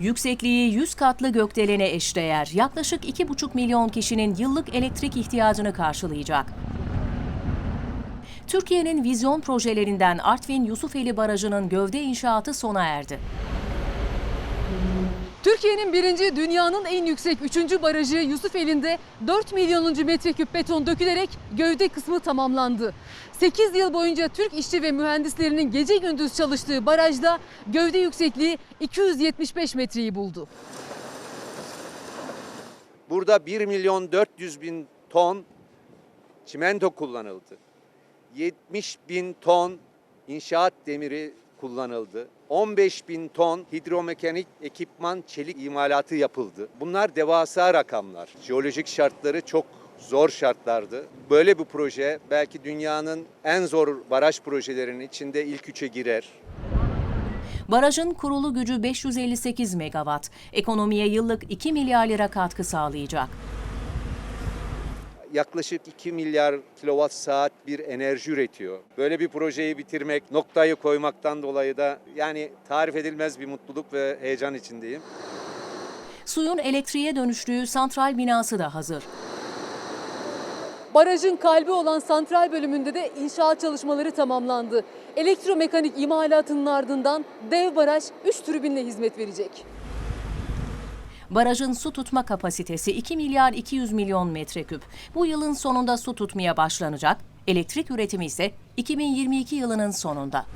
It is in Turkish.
Yüksekliği 100 katlı gökdelene eşdeğer yaklaşık 2,5 milyon kişinin yıllık elektrik ihtiyacını karşılayacak. Türkiye'nin vizyon projelerinden Artvin Yusufeli Barajı'nın gövde inşaatı sona erdi. Türkiye'nin birinci, dünyanın en yüksek üçüncü barajı Yusufeli'nde 4 milyonuncu metreküp beton dökülerek gövde kısmı tamamlandı. 8 yıl boyunca Türk işçi ve mühendislerinin gece gündüz çalıştığı barajda gövde yüksekliği 275 metreyi buldu. Burada 1 milyon 400 bin ton çimento kullanıldı. 70 bin ton inşaat demiri kullanıldı. 15 bin ton hidromekanik ekipman çelik imalatı yapıldı. Bunlar devasa rakamlar. Jeolojik şartları çok zor şartlardı. Böyle bir proje belki dünyanın en zor baraj projelerinin içinde ilk üçe girer. Barajın kurulu gücü 558 megawatt, ekonomiye yıllık 2 milyar lira katkı sağlayacak. Yaklaşık 2 milyar kilowatt saat bir enerji üretiyor. Böyle bir projeyi bitirmek, noktayı koymaktan dolayı da yani tarif edilmez bir mutluluk ve heyecan içindeyim. Suyun elektriğe dönüştüğü santral binası da hazır. Barajın kalbi olan santral bölümünde de inşaat çalışmaları tamamlandı. Elektromekanik imalatının ardından dev baraj 3 türbinle hizmet verecek. Barajın su tutma kapasitesi 2 milyar 200 milyon metreküp. Bu yılın sonunda su tutmaya başlanacak. Elektrik üretimi ise 2022 yılının sonunda.